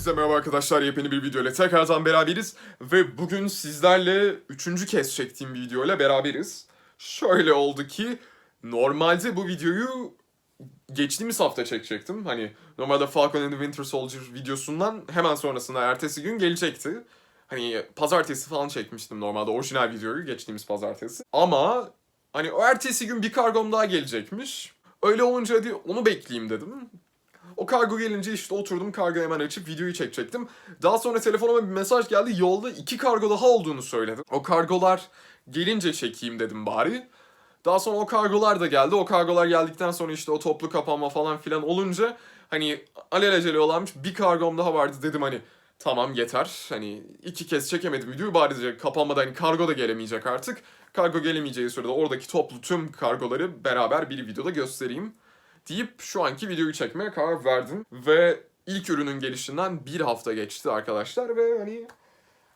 Hepinize merhaba arkadaşlar. Yepyeni bir video ile tekrardan beraberiz. Ve bugün sizlerle üçüncü kez çektiğim bir video ile beraberiz. Şöyle oldu ki normalde bu videoyu geçtiğimiz hafta çekecektim. Hani normalde Falcon and the Winter Soldier videosundan hemen sonrasında ertesi gün gelecekti. Hani pazartesi falan çekmiştim normalde orijinal videoyu geçtiğimiz pazartesi. Ama hani o ertesi gün bir kargom daha gelecekmiş. Öyle olunca hadi onu bekleyeyim dedim. O kargo gelince işte oturdum kargo hemen açıp videoyu çekecektim. Daha sonra telefonuma bir mesaj geldi. Yolda iki kargo daha olduğunu söyledi. O kargolar gelince çekeyim dedim bari. Daha sonra o kargolar da geldi. O kargolar geldikten sonra işte o toplu kapanma falan filan olunca hani alelacele olanmış bir kargom daha vardı dedim hani tamam yeter. Hani iki kez çekemedim videoyu bari diyecek kapanmada hani kargo da gelemeyecek artık. Kargo gelemeyeceği sürede oradaki toplu tüm kargoları beraber bir videoda göstereyim deyip şu anki videoyu çekmeye karar verdim. Ve ilk ürünün gelişinden bir hafta geçti arkadaşlar ve hani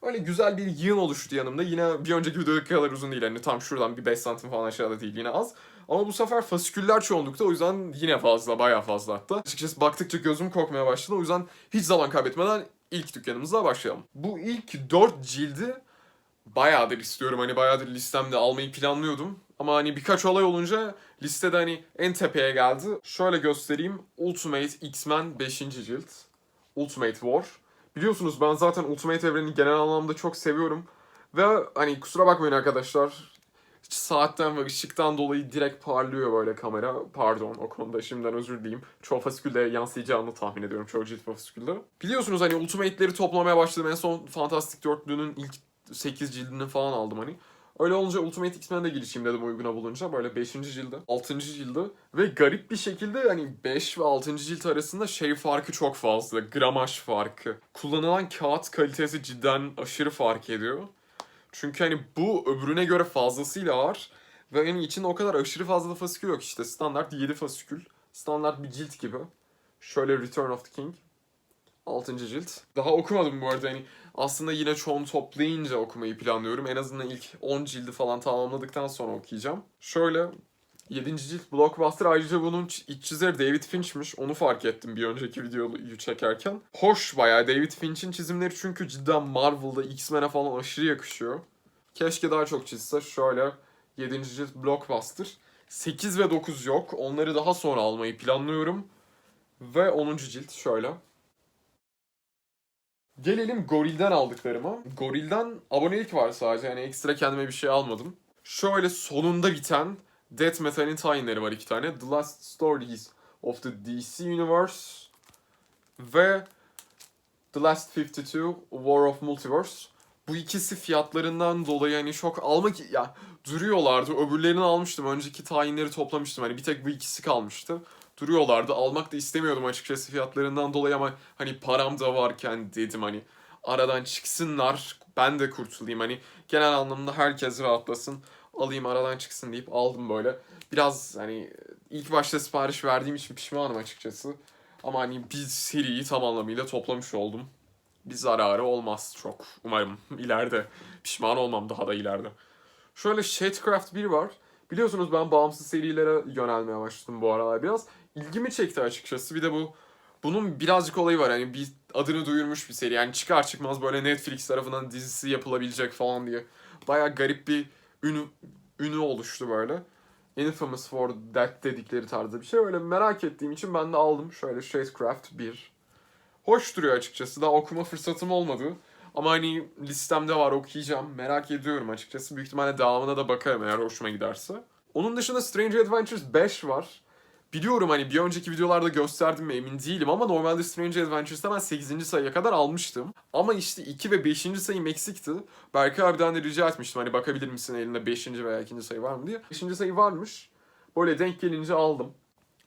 öyle güzel bir yığın oluştu yanımda. Yine bir önceki videodaki kadar uzun değil. Hani tam şuradan bir 5 santim falan aşağıda değil yine az. Ama bu sefer fasiküller çoğunlukta o yüzden yine fazla bayağı fazla hatta. Açıkçası baktıkça gözüm korkmaya başladı o yüzden hiç zaman kaybetmeden ilk dükkanımızla başlayalım. Bu ilk 4 cildi bayağıdır istiyorum hani bayağıdır listemde almayı planlıyordum. Ama hani birkaç olay olunca listede hani en tepeye geldi. Şöyle göstereyim. Ultimate X-Men 5. cilt. Ultimate War. Biliyorsunuz ben zaten Ultimate evrenini genel anlamda çok seviyorum. Ve hani kusura bakmayın arkadaşlar. Saatten ve ışıktan dolayı direkt parlıyor böyle kamera. Pardon o konuda şimdiden özür dileyim. Çoğu fasikülde yansıyacağını tahmin ediyorum çoğu cilt fasikülde. Biliyorsunuz hani Ultimate'leri toplamaya başladım. En son Fantastic Dörtlü'nün ilk 8 cildini falan aldım hani. Öyle olunca Ultimate X-Men'de girişeyim dedim uyguna bulunca. Böyle 5. cilde, 6. cilde. Ve garip bir şekilde hani 5 ve 6. cilt arasında şey farkı çok fazla. Gramaj farkı. Kullanılan kağıt kalitesi cidden aşırı fark ediyor. Çünkü hani bu öbürüne göre fazlasıyla ağır. Ve hani içinde o kadar aşırı fazla da fasikül yok işte. Standart 7 fasikül. Standart bir cilt gibi. Şöyle Return of the King. 6. cilt. Daha okumadım bu arada hani aslında yine çoğunu toplayınca okumayı planlıyorum. En azından ilk 10 cildi falan tamamladıktan sonra okuyacağım. Şöyle 7. cilt Blockbuster ayrıca bunun iç çizeri David Finch'miş. Onu fark ettim bir önceki videoyu çekerken. Hoş bayağı David Finch'in çizimleri çünkü cidden Marvel'da X-Men'e falan aşırı yakışıyor. Keşke daha çok çizse. Şöyle 7. cilt Blockbuster. 8 ve 9 yok. Onları daha sonra almayı planlıyorum. Ve 10. cilt şöyle. Gelelim Goril'den aldıklarıma. Goril'den abonelik var sadece yani ekstra kendime bir şey almadım. Şöyle sonunda biten Death Metal'in time'leri var iki tane. The Last Stories of the DC Universe ve The Last 52 War of Multiverse. Bu ikisi fiyatlarından dolayı hani çok almak ya duruyorlardı. Öbürlerini almıştım. Önceki tayinleri toplamıştım. Hani bir tek bu ikisi kalmıştı duruyorlardı. Almak da istemiyordum açıkçası fiyatlarından dolayı ama hani param da varken dedim hani aradan çıksınlar ben de kurtulayım hani genel anlamda herkes rahatlasın alayım aradan çıksın deyip aldım böyle. Biraz hani ilk başta sipariş verdiğim için pişmanım açıkçası. Ama hani bir seriyi tam anlamıyla toplamış oldum. Bir zararı olmaz çok umarım ileride. Pişman olmam daha da ileride. Şöyle Shadecraft 1 var. Biliyorsunuz ben bağımsız serilere yönelmeye başladım bu aralar biraz. İlgimi çekti açıkçası. Bir de bu bunun birazcık olayı var. Hani bir adını duyurmuş bir seri. Yani çıkar çıkmaz böyle Netflix tarafından dizisi yapılabilecek falan diye. Baya garip bir ünü, ünü oluştu böyle. Infamous for That dedikleri tarzda bir şey. Öyle merak ettiğim için ben de aldım. Şöyle Shadecraft 1. Hoş duruyor açıkçası. Daha okuma fırsatım olmadı. Ama hani listemde var okuyacağım. Merak ediyorum açıkçası. Büyük ihtimalle devamına da bakarım eğer hoşuma giderse. Onun dışında Strange Adventures 5 var. Biliyorum hani bir önceki videolarda gösterdim mi emin değilim ama normalde Strange Adventures'ta ben 8. sayıya kadar almıştım. Ama işte 2 ve 5. sayım eksikti. Berkay abiden de rica etmiştim hani bakabilir misin elinde 5. veya 2. sayı var mı diye. 5. sayı varmış. Böyle denk gelince aldım.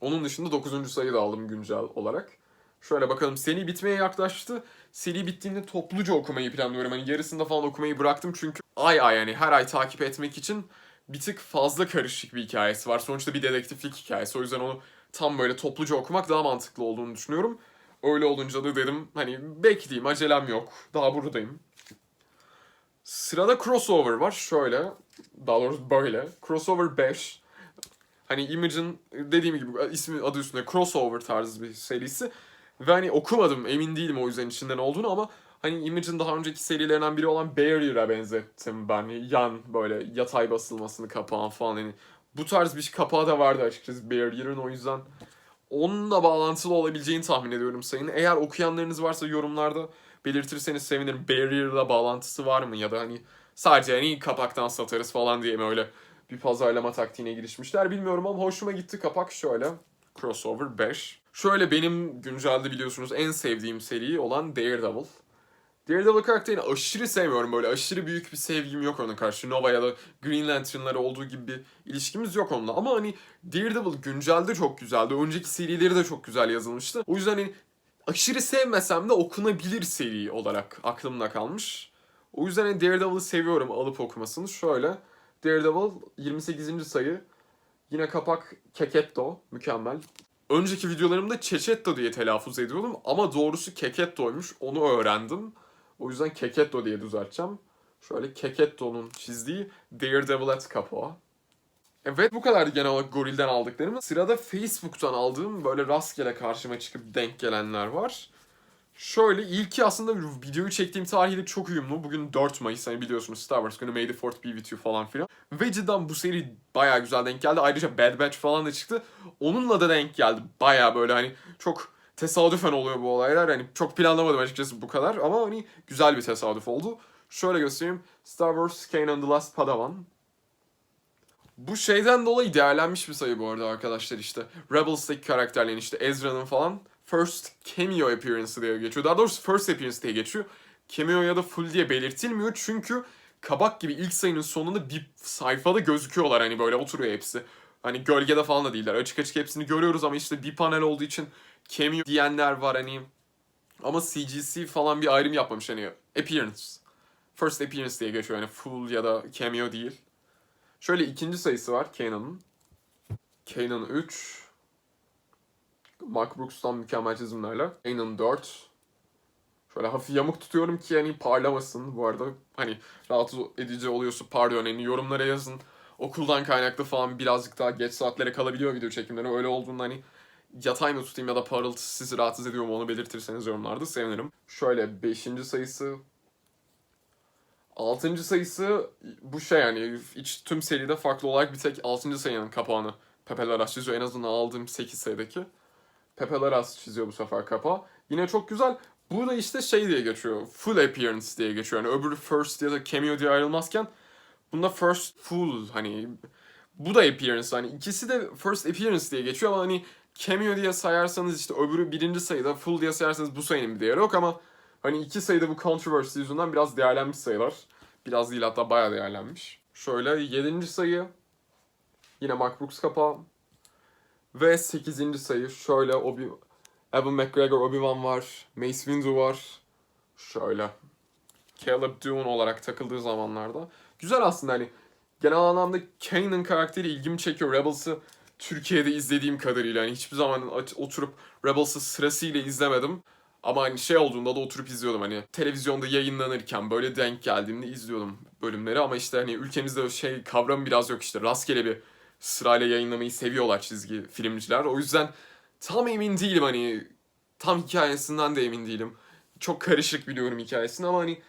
Onun dışında 9. sayı da aldım güncel olarak. Şöyle bakalım seri bitmeye yaklaştı. Seri bittiğinde topluca okumayı planlıyorum. Hani yarısında falan okumayı bıraktım çünkü ay ay yani her ay takip etmek için bir tık fazla karışık bir hikayesi var. Sonuçta bir dedektiflik hikayesi. O yüzden onu tam böyle topluca okumak daha mantıklı olduğunu düşünüyorum. Öyle olunca da dedim hani bekleyeyim acelem yok. Daha buradayım. Sırada crossover var. Şöyle. Daha doğrusu böyle. Crossover 5. Hani Image'in dediğim gibi ismi adı üstünde crossover tarzı bir serisi. Ve hani okumadım emin değilim o yüzden içinden olduğunu ama hani Image'in daha önceki serilerinden biri olan Barrier'a benzettim ben. Yan böyle yatay basılmasını kapağın falan hani bu tarz bir kapağı da vardı açıkçası Barrier'ın o yüzden onunla bağlantılı olabileceğini tahmin ediyorum sayın. Eğer okuyanlarınız varsa yorumlarda belirtirseniz sevinirim. Barrier'la bağlantısı var mı ya da hani sadece hani kapaktan satarız falan diye mi öyle bir pazarlama taktiğine girişmişler bilmiyorum ama hoşuma gitti kapak şöyle. Crossover 5. Şöyle benim güncelde biliyorsunuz en sevdiğim seri olan Daredevil. Daredevil karakterini aşırı sevmiyorum böyle aşırı büyük bir sevgim yok ona karşı. Nova ya da Green Lantern'lara olduğu gibi bir ilişkimiz yok onunla. Ama hani Daredevil güncelde çok güzeldi. Önceki serileri de çok güzel yazılmıştı. O yüzden hani aşırı sevmesem de okunabilir seri olarak aklımda kalmış. O yüzden hani Daredevil'ı seviyorum alıp okumasını. Şöyle Daredevil 28. sayı. Yine kapak Keketto. Mükemmel. Önceki videolarımda Çeçetto diye telaffuz ediyordum ama doğrusu Keketto'ymuş. Onu öğrendim. O yüzden Keketto diye düzelteceğim. Şöyle Keketto'nun çizdiği Daredevilet kapağı. Evet bu kadardı genel olarak Goril'den aldıklarımız. Sırada Facebook'tan aldığım böyle rastgele karşıma çıkıp denk gelenler var. Şöyle ilki aslında videoyu çektiğim tarihiyle çok uyumlu. Bugün 4 Mayıs hani biliyorsunuz Star Wars günü May the 4th be with you falan filan. Ve cidden bu seri bayağı güzel denk geldi. Ayrıca Bad Batch falan da çıktı. Onunla da denk geldi. Bayağı böyle hani çok tesadüfen oluyor bu olaylar. Hani çok planlamadım açıkçası bu kadar ama hani güzel bir tesadüf oldu. Şöyle göstereyim. Star Wars Kanan the Last Padawan. Bu şeyden dolayı değerlenmiş bir sayı bu arada arkadaşlar işte. Rebels'taki karakterlerin işte Ezra'nın falan first cameo appearance diye geçiyor. Daha doğrusu first appearance diye geçiyor. Cameo ya da full diye belirtilmiyor çünkü kabak gibi ilk sayının sonunda bir sayfada gözüküyorlar hani böyle oturuyor hepsi. Hani gölgede falan da değiller. Açık açık hepsini görüyoruz ama işte bir panel olduğu için cameo diyenler var hani. Ama CGC falan bir ayrım yapmamış hani appearance. First appearance diye geçiyor yani full ya da cameo değil. Şöyle ikinci sayısı var Kanan'ın. Kanan 3. Mark Brooks'tan mükemmel çizimlerle. Kanan 4. Şöyle hafif yamuk tutuyorum ki yani parlamasın bu arada. Hani rahatsız edici oluyorsa pardon hani yorumlara yazın. Okuldan kaynaklı falan birazcık daha geç saatlere kalabiliyor video çekimleri. Öyle olduğunda hani yatay mı tutayım ya da parıltı sizi rahatsız ediyor mu onu belirtirseniz yorumlarda sevinirim. Şöyle 5. sayısı Altıncı sayısı bu şey yani iç tüm seride farklı olarak bir tek altıncı sayının kapağını Pepe Larraz çiziyor. En azından aldığım 8 sayıdaki. Pepe Larraz çiziyor bu sefer kapağı. Yine çok güzel. Bu da işte şey diye geçiyor. Full appearance diye geçiyor. Yani öbürü first ya da cameo diye ayrılmazken bunda first full hani bu da appearance hani ikisi de first appearance diye geçiyor ama hani cameo diye sayarsanız işte öbürü birinci sayıda full diye sayarsanız bu sayının bir değeri yok ama Hani iki sayıda bu controversy yüzünden biraz değerlenmiş sayılar. Biraz değil hatta bayağı değerlenmiş. Şöyle yedinci sayı. Yine Mark Brooks kapağı. Ve sekizinci sayı şöyle Obi Evan McGregor Obi-Wan var. Mace Windu var. Şöyle. Caleb Dune olarak takıldığı zamanlarda. Güzel aslında hani genel anlamda Kanan karakteri ilgimi çekiyor. Rebels'ı Türkiye'de izlediğim kadarıyla hani hiçbir zaman oturup Rebels'ı sırasıyla izlemedim. Ama hani şey olduğunda da oturup izliyordum hani televizyonda yayınlanırken böyle denk geldiğimde izliyordum bölümleri ama işte hani ülkemizde şey kavramı biraz yok işte rastgele bir sırayla yayınlamayı seviyorlar çizgi filmciler. O yüzden tam emin değilim hani tam hikayesinden de emin değilim. Çok karışık biliyorum hikayesini ama hani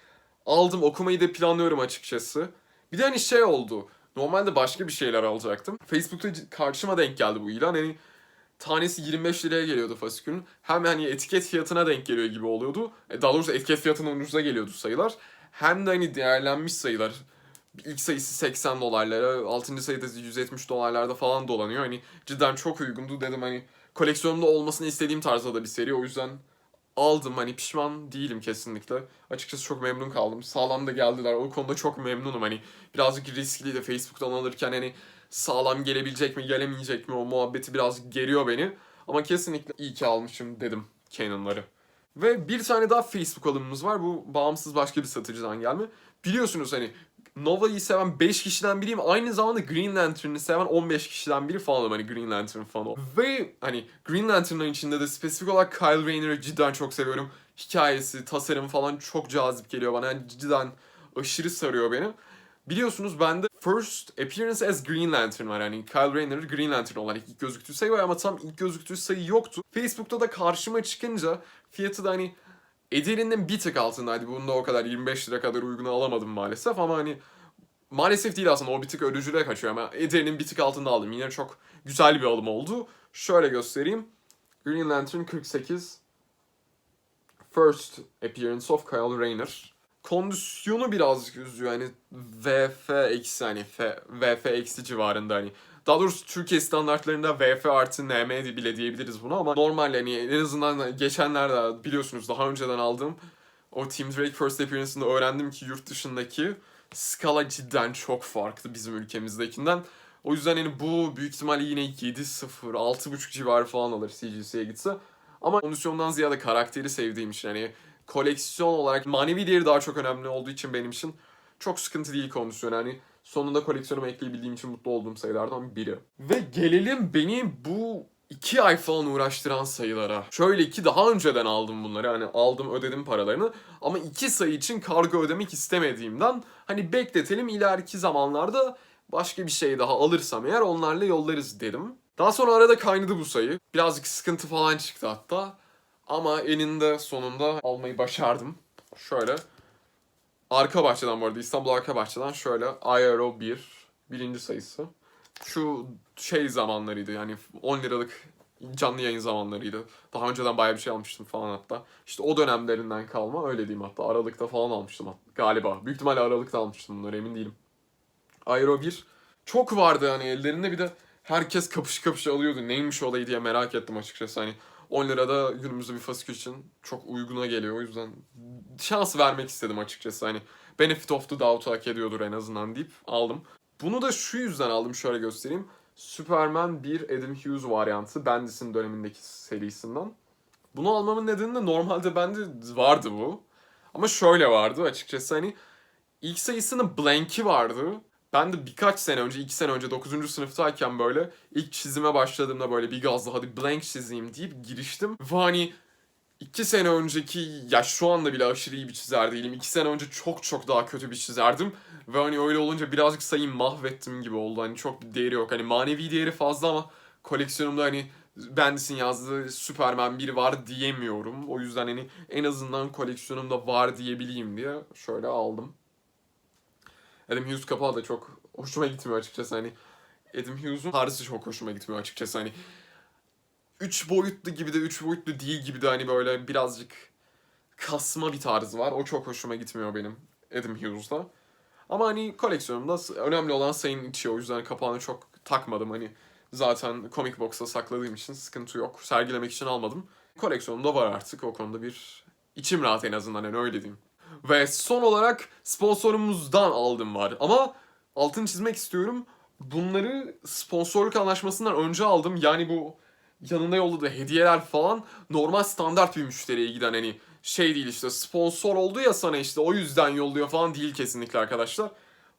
aldım okumayı da planlıyorum açıkçası. Bir de hani şey oldu. Normalde başka bir şeyler alacaktım. Facebook'ta karşıma denk geldi bu ilan. Hani tanesi 25 liraya geliyordu fasikülün. Hem hani etiket fiyatına denk geliyor gibi oluyordu. E, Daha doğrusu etiket fiyatına ucuza geliyordu sayılar. Hem de hani değerlenmiş sayılar. İlk sayısı 80 dolarlara, 6. sayıda 170 dolarlarda falan dolanıyor. Hani cidden çok uygundu dedim hani koleksiyonumda olmasını istediğim tarzda da bir seri. O yüzden aldım hani pişman değilim kesinlikle. Açıkçası çok memnun kaldım. Sağlam da geldiler. O konuda çok memnunum hani. Birazcık riskli de Facebook'tan alırken hani sağlam gelebilecek mi gelemeyecek mi o muhabbeti biraz geriyor beni. Ama kesinlikle iyi ki almışım dedim Canon'ları. Ve bir tane daha Facebook alımımız var. Bu bağımsız başka bir satıcıdan gelme. Biliyorsunuz hani Nova'yı seven 5 kişiden biriyim. Aynı zamanda Green Lantern'ı seven 15 kişiden biri falanım hani Green Lantern fanı. Ve hani Green Lantern'ın içinde de spesifik olarak Kyle Rayner'ı cidden çok seviyorum. Hikayesi, tasarımı falan çok cazip geliyor bana. Yani cidden aşırı sarıyor beni. Biliyorsunuz bende First Appearance as Green Lantern var. Yani Kyle Rayner Green Lantern olarak ilk gözüktüğü sayı var ama tam ilk gözüktüğü sayı yoktu. Facebook'ta da karşıma çıkınca fiyatı da hani ederinin bir tık altındaydı. Bunu da o kadar 25 lira kadar uyguna alamadım maalesef ama hani maalesef değil aslında o bir tık ölücüle kaçıyor ama ederinin bir tık altında aldım. Yine çok güzel bir alım oldu. Şöyle göstereyim. Green Lantern 48 First Appearance of Kyle Rayner. Kondisyonu birazcık üzüyor hani VF eksi hani F, VF eksi civarında hani. Daha doğrusu Türkiye standartlarında VF artı NM bile diyebiliriz bunu ama normal hani en azından geçenlerde biliyorsunuz daha önceden aldığım o Team Drake First Appearance'ında öğrendim ki yurt dışındaki skala cidden çok farklı bizim ülkemizdekinden. O yüzden hani bu büyük ihtimalle yine 7-0, 6.5 civarı falan alır CGC'ye gitse. Ama kondisyondan ziyade karakteri sevdiğim için hani koleksiyon olarak manevi değeri daha çok önemli olduğu için benim için çok sıkıntı değil kondisyon. Yani sonunda koleksiyonuma ekleyebildiğim için mutlu olduğum sayılardan biri. Ve gelelim beni bu iki ay falan uğraştıran sayılara. Şöyle ki daha önceden aldım bunları. Hani aldım ödedim paralarını. Ama iki sayı için kargo ödemek istemediğimden hani bekletelim ileriki zamanlarda başka bir şey daha alırsam eğer onlarla yollarız dedim. Daha sonra arada kaynadı bu sayı. Birazcık sıkıntı falan çıktı hatta. Ama eninde sonunda almayı başardım. Şöyle. Arka bahçeden bu arada İstanbul arka bahçeden şöyle IRO 1 birinci sayısı. Şu şey zamanlarıydı yani 10 liralık canlı yayın zamanlarıydı. Daha önceden bayağı bir şey almıştım falan hatta. İşte o dönemlerinden kalma öyle diyeyim hatta. Aralıkta falan almıştım galiba. Büyük ihtimalle Aralık'ta almıştım bunları emin değilim. Aero 1 çok vardı hani ellerinde bir de herkes kapış kapış alıyordu. Neymiş olayı diye merak ettim açıkçası hani. 10 lirada günümüzde bir fasikül için çok uyguna geliyor. O yüzden şans vermek istedim açıkçası. Hani benefit of the doubt hak ediyordur en azından deyip aldım. Bunu da şu yüzden aldım şöyle göstereyim. Superman 1 Adam Hughes varyantı Bendis'in dönemindeki serisinden. Bunu almamın nedeni de normalde bende vardı bu. Ama şöyle vardı açıkçası hani ilk sayısının blank'i vardı. Ben de birkaç sene önce, iki sene önce 9. sınıftayken böyle ilk çizime başladığımda böyle bir gazla hadi blank çizeyim deyip giriştim. Ve hani iki sene önceki, ya şu anda bile aşırı iyi bir çizer değilim. İki sene önce çok çok daha kötü bir çizerdim. Ve hani öyle olunca birazcık sayıyı mahvettim gibi oldu. Hani çok bir değeri yok. Hani manevi değeri fazla ama koleksiyonumda hani Bendis'in yazdığı Superman 1 var diyemiyorum. O yüzden hani en azından koleksiyonumda var diyebileyim diye şöyle aldım. Adam Hughes kapağı da çok hoşuma gitmiyor açıkçası hani. Adam Hughes'un tarzı çok hoşuma gitmiyor açıkçası hani. Üç boyutlu gibi de üç boyutlu değil gibi de hani böyle birazcık kasma bir tarzı var. O çok hoşuma gitmiyor benim Adam Hughes'da. Ama hani koleksiyonumda önemli olan sayının içi o yüzden kapağını çok takmadım hani. Zaten comic box'a sakladığım için sıkıntı yok. Sergilemek için almadım. Koleksiyonumda var artık o konuda bir içim rahat en azından hani öyle diyeyim. Ve son olarak sponsorumuzdan aldım var. Ama altını çizmek istiyorum. Bunları sponsorluk anlaşmasından önce aldım. Yani bu yanında yolladığı hediyeler falan normal standart bir müşteriye giden hani şey değil işte sponsor oldu ya sana işte o yüzden yolluyor falan değil kesinlikle arkadaşlar.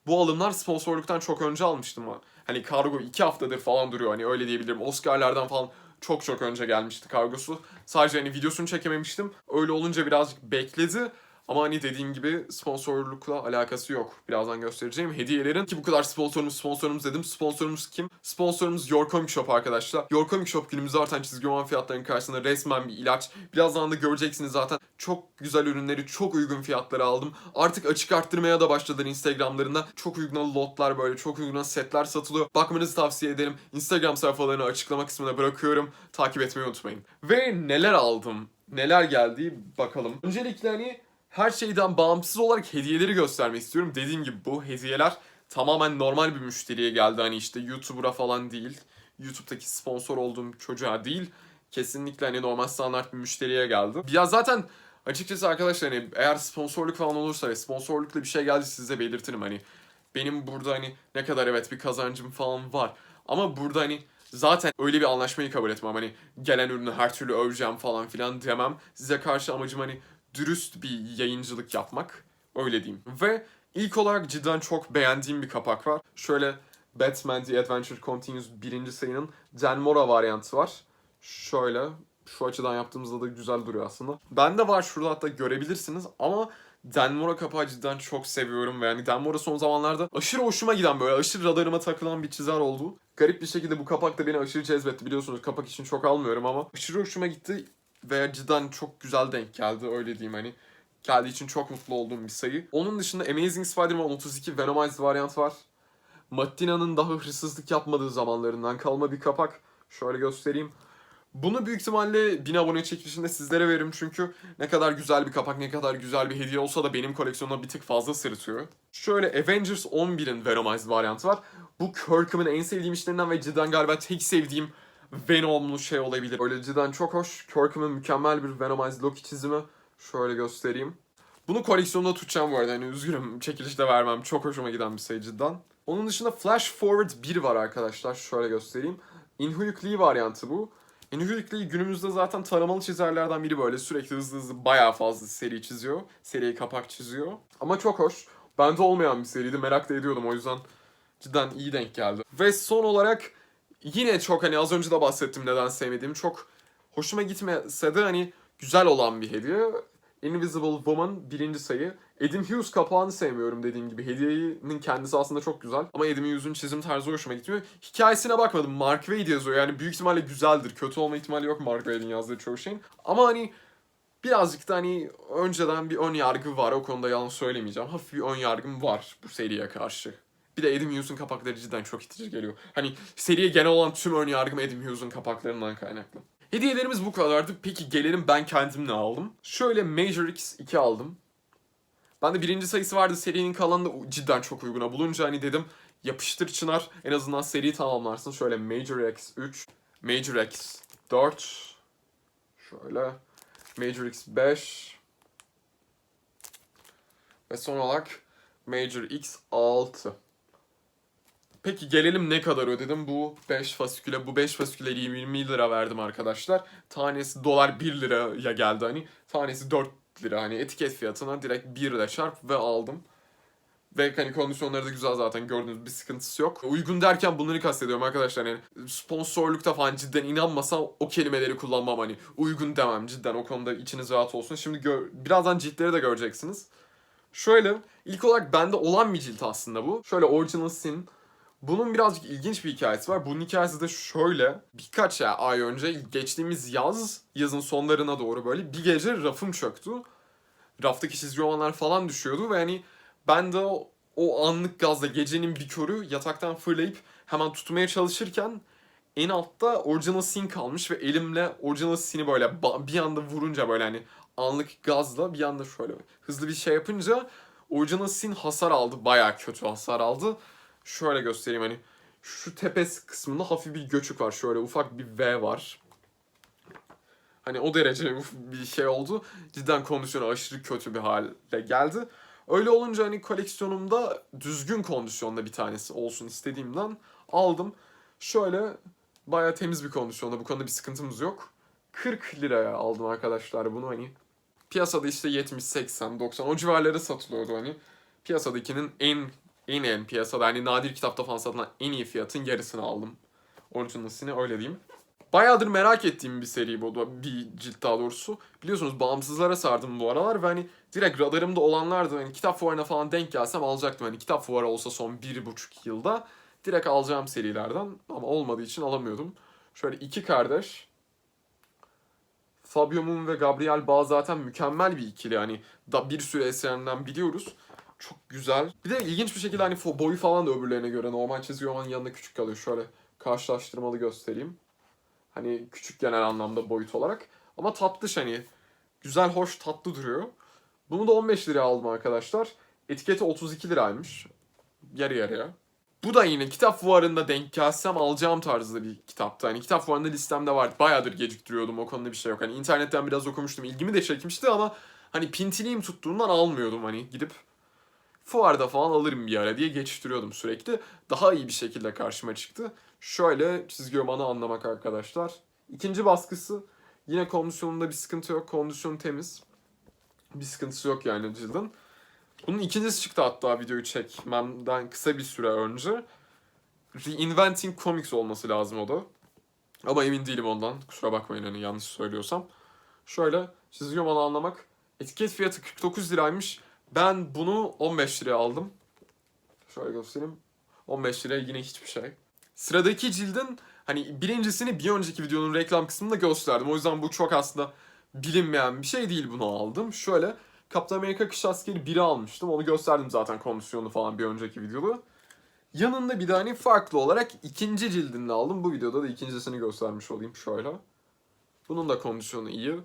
Bu alımlar sponsorluktan çok önce almıştım. Hani kargo iki haftadır falan duruyor hani öyle diyebilirim. Oscar'lardan falan çok çok önce gelmişti kargosu. Sadece hani videosunu çekememiştim. Öyle olunca birazcık bekledi. Ama hani dediğim gibi sponsorlukla alakası yok. Birazdan göstereceğim hediyelerin. Ki bu kadar sponsorumuz sponsorumuz dedim. Sponsorumuz kim? Sponsorumuz Your Comic Shop arkadaşlar. Your Comic Shop günümüzde artan çizgi roman fiyatlarının karşısında resmen bir ilaç. Birazdan da göreceksiniz zaten. Çok güzel ürünleri çok uygun fiyatlara aldım. Artık açık arttırmaya da başladılar Instagramlarında. Çok uygun lotlar böyle çok uygun setler satılıyor. Bakmanızı tavsiye ederim. Instagram sayfalarını açıklama kısmına bırakıyorum. Takip etmeyi unutmayın. Ve neler aldım? Neler geldi bakalım. Öncelikle hani her şeyden bağımsız olarak hediyeleri göstermek istiyorum. Dediğim gibi bu hediyeler tamamen normal bir müşteriye geldi. Hani işte YouTuber'a falan değil. YouTube'daki sponsor olduğum çocuğa değil. Kesinlikle hani normal standart bir müşteriye geldi. Ya zaten açıkçası arkadaşlar hani eğer sponsorluk falan olursa ve sponsorlukla bir şey geldi size belirtirim hani. Benim burada hani ne kadar evet bir kazancım falan var. Ama burada hani zaten öyle bir anlaşmayı kabul etmem. Hani gelen ürünü her türlü öveceğim falan filan demem. Size karşı amacım hani dürüst bir yayıncılık yapmak. Öyle diyeyim. Ve ilk olarak cidden çok beğendiğim bir kapak var. Şöyle Batman The Adventure Continues birinci sayının Dan Mora varyantı var. Şöyle şu açıdan yaptığımızda da güzel duruyor aslında. Bende var şurada hatta görebilirsiniz ama Denmora kapağı cidden çok seviyorum ve yani Denmora son zamanlarda aşırı hoşuma giden böyle aşırı radarıma takılan bir çizer oldu. Garip bir şekilde bu kapak da beni aşırı cezbetti biliyorsunuz kapak için çok almıyorum ama aşırı hoşuma gitti ve cidden çok güzel denk geldi öyle diyeyim hani. Geldiği için çok mutlu olduğum bir sayı. Onun dışında Amazing Spider-Man 32 Venomized varyant var. Mattina'nın daha hırsızlık yapmadığı zamanlarından kalma bir kapak. Şöyle göstereyim. Bunu büyük ihtimalle 1000 abone çekilişinde sizlere veririm çünkü ne kadar güzel bir kapak, ne kadar güzel bir hediye olsa da benim koleksiyonuma bir tık fazla sırıtıyor. Şöyle Avengers 11'in Venomized varyantı var. Bu Kirkham'ın en sevdiğim işlerinden ve cidden galiba tek sevdiğim Venom'lu şey olabilir. Öyle cidden çok hoş. Kirkham'ın mükemmel bir Venomized Loki çizimi. Şöyle göstereyim. Bunu koleksiyonda tutacağım bu arada. Yani üzgünüm çekilişte vermem. Çok hoşuma giden bir sayı cidden. Onun dışında Flash Forward 1 var arkadaşlar. Şöyle göstereyim. Inhuik Lee varyantı bu. Inhuik Lee günümüzde zaten taramalı çizerlerden biri böyle. Sürekli hızlı hızlı bayağı fazla seri çiziyor. Seriye kapak çiziyor. Ama çok hoş. Bende olmayan bir seriydi. Merak da ediyordum o yüzden cidden iyi denk geldi. Ve son olarak yine çok hani az önce de bahsettim neden sevmediğim çok hoşuma gitmese de hani güzel olan bir hediye. Invisible Woman birinci sayı. Adam Hughes kapağını sevmiyorum dediğim gibi. Hediyenin kendisi aslında çok güzel. Ama Adam Hughes'un çizim tarzı hoşuma gitmiyor. Hikayesine bakmadım. Mark Waid yazıyor. Yani büyük ihtimalle güzeldir. Kötü olma ihtimali yok Mark Waid'in yazdığı çoğu şeyin. Ama hani birazcık da hani önceden bir ön yargı var. O konuda yalan söylemeyeceğim. Hafif bir ön yargım var bu seriye karşı. Bir de Adam Hughes'un kapakları cidden çok itici geliyor. Hani seriye genel olan tüm ön yargım Adam Hughes'un kapaklarından kaynaklı. Hediyelerimiz bu kadardı. Peki gelelim ben kendim ne aldım? Şöyle Major X2 aldım. Ben de birinci sayısı vardı serinin kalanında cidden çok uyguna bulunca hani dedim yapıştır Çınar en azından seriyi tamamlarsın. Şöyle Major X3, Major X4, şöyle Major X5 ve son olarak Major X6. Peki gelelim ne kadar ödedim bu 5 fasiküle. Bu 5 fasiküle 20 lira verdim arkadaşlar. Tanesi dolar 1 liraya geldi hani. Tanesi 4 lira hani etiket fiyatına direkt 1 ile çarp ve aldım. Ve hani kondisyonları da güzel zaten gördüğünüz bir sıkıntısı yok. Uygun derken bunları kastediyorum arkadaşlar. Yani sponsorlukta falan cidden inanmasam o kelimeleri kullanmam hani. Uygun demem cidden o konuda içiniz rahat olsun. Şimdi gör- birazdan ciltleri de göreceksiniz. Şöyle ilk olarak bende olan bir cilt aslında bu. Şöyle Original Sin. Bunun birazcık ilginç bir hikayesi var. Bunun hikayesi de şöyle. Birkaç ay önce geçtiğimiz yaz, yazın sonlarına doğru böyle bir gece rafım çöktü. Raftaki çizgi romanlar falan düşüyordu ve hani ben de o, o anlık gazla gecenin bir körü yataktan fırlayıp hemen tutmaya çalışırken en altta Original Sin kalmış ve elimle Original Sin'i böyle bir anda vurunca böyle hani anlık gazla bir anda şöyle hızlı bir şey yapınca Original Sin hasar aldı. Bayağı kötü hasar aldı. Şöyle göstereyim hani şu tepes kısmında hafif bir göçük var. Şöyle ufak bir V var. Hani o derece bir şey oldu. Cidden kondisyonu aşırı kötü bir hale geldi. Öyle olunca hani koleksiyonumda düzgün kondisyonda bir tanesi olsun istediğimden aldım. Şöyle bayağı temiz bir kondisyonda bu konuda bir sıkıntımız yok. 40 liraya aldım arkadaşlar bunu hani. Piyasada işte 70, 80, 90 o civarları satılıyordu hani. Piyasadakinin en en piyasada hani nadir kitapta falan satılan en iyi fiyatın yarısını aldım. Original'sini öyle diyeyim. Bayağıdır merak ettiğim bir seri bu bir cilt daha doğrusu. Biliyorsunuz bağımsızlara sardım bu aralar ve hani direkt radarımda olanlardı. Hani kitap fuarına falan denk gelsem alacaktım. Hani kitap fuarı olsa son bir buçuk yılda direkt alacağım serilerden ama olmadığı için alamıyordum. Şöyle iki kardeş. Fabio Moon ve Gabriel Bağ zaten mükemmel bir ikili. Hani da bir sürü eserlerinden biliyoruz. Çok güzel. Bir de ilginç bir şekilde hani boyu falan da öbürlerine göre normal çizgi romanın yanında küçük kalıyor. Şöyle karşılaştırmalı göstereyim. Hani küçük genel anlamda boyut olarak. Ama tatlış hani. Güzel, hoş, tatlı duruyor. Bunu da 15 liraya aldım arkadaşlar. Etiketi 32 liraymış. Yarı yarıya. Bu da yine kitap fuarında denk gelsem alacağım tarzda bir kitaptı. Hani kitap fuarında listemde vardı. Bayağıdır geciktiriyordum o konuda bir şey yok. Hani internetten biraz okumuştum. ilgimi de çekmişti ama hani pintiliğim tuttuğundan almıyordum hani gidip fuarda falan alırım bir ara diye geçiştiriyordum sürekli. Daha iyi bir şekilde karşıma çıktı. Şöyle çizgi romanı anlamak arkadaşlar. İkinci baskısı yine kondisyonunda bir sıkıntı yok. Kondisyonu temiz. Bir sıkıntısı yok yani cildin. Bunun ikincisi çıktı hatta videoyu çekmemden kısa bir süre önce. Reinventing Comics olması lazım o da. Ama emin değilim ondan. Kusura bakmayın hani yanlış söylüyorsam. Şöyle çizgi romanı anlamak. Etiket fiyatı 49 liraymış. Ben bunu 15 liraya aldım. Şöyle göstereyim. 15 liraya yine hiçbir şey. Sıradaki cildin hani birincisini bir önceki videonun reklam kısmında gösterdim. O yüzden bu çok aslında bilinmeyen bir şey değil bunu aldım. Şöyle Kaptan Amerika Kış Askeri 1'i almıştım. Onu gösterdim zaten komisyonu falan bir önceki videoda. Yanında bir de hani farklı olarak ikinci cildini aldım. Bu videoda da ikincisini göstermiş olayım şöyle. Bunun da kondisyonu iyi.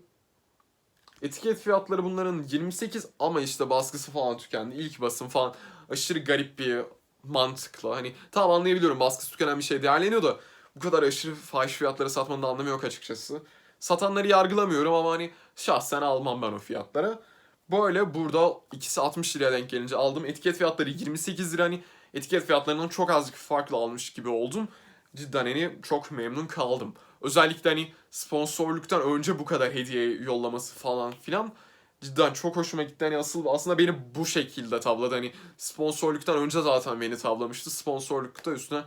Etiket fiyatları bunların 28 ama işte baskısı falan tükendi. İlk basım falan aşırı garip bir mantıkla. Hani tamam anlayabiliyorum baskısı tükenen bir şey değerleniyor da bu kadar aşırı fahiş fiyatlara satmanın da anlamı yok açıkçası. Satanları yargılamıyorum ama hani şahsen almam ben o fiyatlara. Böyle burada ikisi 60 liraya denk gelince aldım. Etiket fiyatları 28 lira hani etiket fiyatlarından çok azıcık farklı almış gibi oldum. Cidden hani çok memnun kaldım. Özellikle hani sponsorluktan önce bu kadar hediye yollaması falan filan cidden çok hoşuma gitti. Hani asıl aslında beni bu şekilde tavladı. Hani sponsorluktan önce zaten beni tavlamıştı. Sponsorlukta üstüne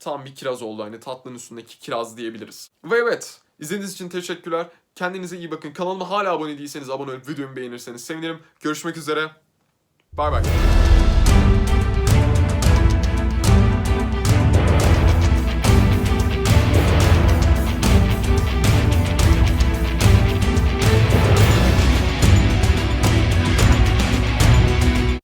tam bir kiraz oldu. Hani tatlının üstündeki kiraz diyebiliriz. Ve evet izlediğiniz için teşekkürler. Kendinize iyi bakın. Kanalıma hala abone değilseniz abone olup videomu beğenirseniz sevinirim. Görüşmek üzere. Bay bay.